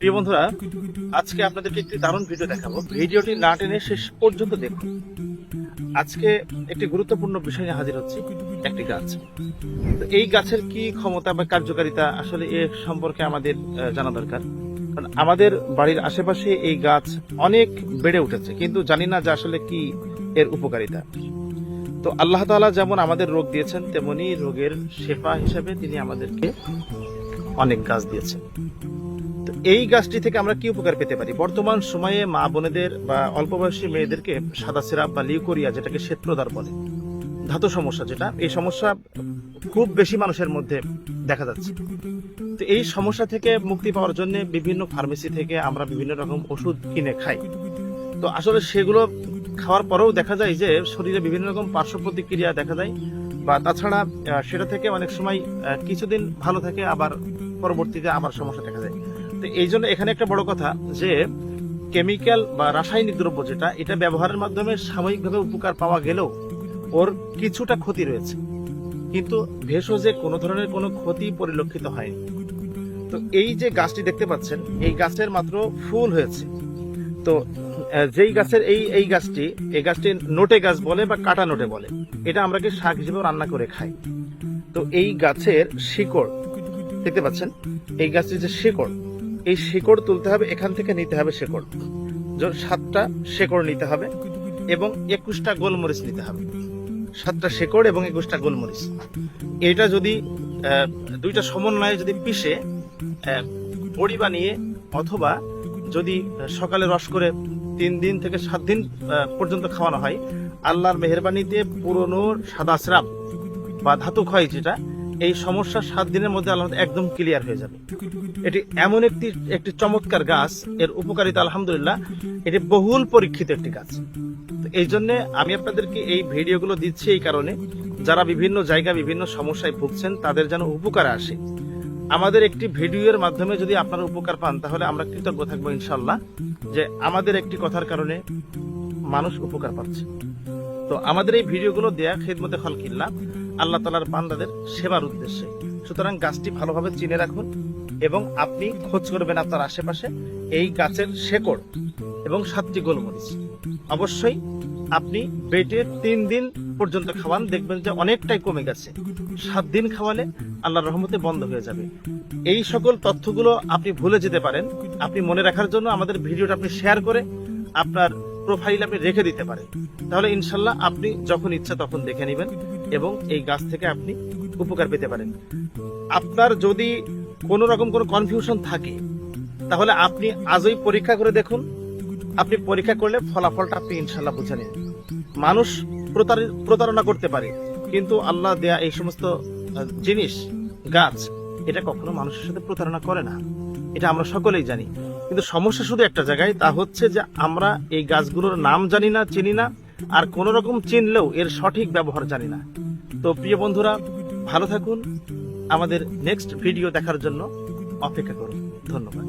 প্রিয় বন্ধুরা, আজকে আপনাদেরকে একটি দারুণ ভিডিও দেখাবো। ভিডিওটি না টেনে শেষ পর্যন্ত দেখুন। আজকে একটি গুরুত্বপূর্ণ বিষয় নিয়ে হাজির হচ্ছে, একটি গাছ। এই গাছের কি ক্ষমতা বা কার্যকারিতা আসলে এ সম্পর্কে আমাদের জানা দরকার। কারণ আমাদের বাড়ির আশেপাশে এই গাছ অনেক বেড়ে উঠেছে, কিন্তু জানি না যে আসলে কি এর উপকারিতা। তো আল্লাহ তাআলা যেমন আমাদের রোগ দিয়েছেন, তেমনি রোগের শেফা হিসাবে তিনি আমাদেরকে অনেক গাছ দিয়েছেন। তো এই গাছটি থেকে আমরা কি উপকার পেতে পারি? বর্তমান সময়ে মা বোনেদের বা অল্প বয়সী মেয়েদেরকে সাদা সিরাপ বা লিউকোরিয়া যেটাকে শ্বেতপ্রদার বলে, ধাতু সমস্যা যেটা, এই সমস্যা খুব বেশি মানুষের মধ্যে দেখা যাচ্ছে। তো এই সমস্যা থেকে মুক্তি পাওয়ার জন্য বিভিন্ন ফার্মেসি থেকে আমরা বিভিন্ন রকম ওষুধ কিনে খাই। তো আসলে সেগুলো খাওয়ার পরেও দেখা যায় যে শরীরে বিভিন্ন রকম পার্শ্ব প্রতিক্রিয়া দেখা যায় বা তাছাড়া সেটা থেকে অনেক সময় কিছুদিন ভালো থাকে, আবার পরবর্তীতে আবার সমস্যা দেখা যায়। তো এই জন্য এখানে একটা বড় কথা যে, কেমিক্যাল বা রাসায়নিক দ্রব্য যেটা, এটা ব্যবহারের মাধ্যমে সাময়িকভাবে উপকার পাওয়া গেলেও ওর কিছুটা ক্ষতি রয়েছে। কিন্তু ভেষজে কোনো ধরনের কোনো ক্ষতি পরিলক্ষিত হয়নি। তো এই যে গাছটি দেখতে পাচ্ছেন, এই গাছের মাত্র ফুল হয়েছে। তো যেই গাছের এই এই গাছটি এই গাছটি নোটে গাছ বলে বা কাটা নোটে বলে, এটা আমরা কি শাক হিসেবে রান্না করে খাই? তো এই গাছের শিকড়, দেখতে পাচ্ছেন? এই গাছটির যে শিকড় এই শিকড় তুলতে হবে, এখান থেকে নিতে হবে শেকড়। সাতটা শেকড় নিতে হবে এবং একুশটা গোলমরিচ নিতে হবে। সাতটা শেকড় এবং একুশটা গোলমরিচ। এটা যদি দুইটা সমন্বয়ে যদি পিষে বড়ি বানিয়ে অথবা যদি সকালে রস করে তিন দিন থেকে সাত দিন পর্যন্ত খাওয়ানো হয়, আল্লাহর মেহরবানিতে পুরনো সাদা স্রাব বা ধাতু ক্ষয় যেটা এই সমস্যা সাত দিনের মধ্যে আল্লাহ একদম ক্লিয়ার হয়ে যাবে। এটি এমন একটি একটি চমৎকার গাছ, এর উপকারিতা আলহামদুলিল্লাহ, এটি বহুল পরীক্ষিত একটি গাছ। তো এই জন্য আমি আপনাদেরকে এই ভিডিওগুলো দিচ্ছি এই কারণে, যারা বিভিন্ন জায়গা বিভিন্ন সমস্যায় ভুগছেন, তাদের যেন উপকার আসে। আমাদের একটি ভিডিওর মাধ্যমে যদি আপনারা উপকার পান, তাহলে আমরা কৃতজ্ঞ থাকব ইনশাল্লাহ যে আমাদের একটি কথার কারণে মানুষ উপকার পাচ্ছে। তো আমাদের এই ভিডিওগুলো দেয়া খেদমতে খলকিল্লা। আল্লাহ তালার বান্দাদের সেবার উদ্দেশ্যে। সুতরাং গাছটি ভালোভাবে চিনে রাখুন এবং আপনি খোঁজ করবেন আপনার আশেপাশে এই গাছের শেকড় এবং সাতটি গোলমরিচ। অবশ্যই আপনি বেটে তিন দিন পর্যন্ত খাওয়ান, দেখবেন যে অনেকটাই কমে গেছে। সাত দিন খাওয়ালে আল্লাহর রহমতে বন্ধ হয়ে যাবে। এই সকল তথ্যগুলো আপনি ভুলে যেতে পারেন। আপনি মনে রাখার জন্য আমাদের ভিডিওটা আপনি শেয়ার করে আপনার প্রোফাইল আপনি রেখে দিতে পারেন। তাহলে ইনশাল্লাহ আপনি যখন ইচ্ছা তখন দেখে নেবেন। এবং এই গাছ থেকে আপনি উপকার পেতে পারেন। আপনার যদি কোনো রকম কোনো কনফিউশন থাকে, তাহলে আপনি আজই পরীক্ষা করে দেখুন। আপনি পরীক্ষা করলে ফলাফলটা আপনি ইনশাল্লাহ বুঝে নিন। মানুষ প্রতারি- প্রতারণা করতে পারে, কিন্তু আল্লাহ দেয়া এই সমস্ত জিনিস, গাছ, এটা কখনো মানুষের সাথে প্রতারণা করে না। এটা আমরা সকলেই জানি। কিন্তু সমস্যা শুধু একটা জায়গায়, তা হচ্ছে যে আমরা এই গাছগুলোর নাম জানি না, চিনি না আর কোন রকম চিনলেও এর সঠিক ব্যবহার জানি না। তো প্রিয় বন্ধুরা, ভালো থাকুন। আমাদের নেক্সট ভিডিও দেখার জন্য অপেক্ষা করুন। ধন্যবাদ।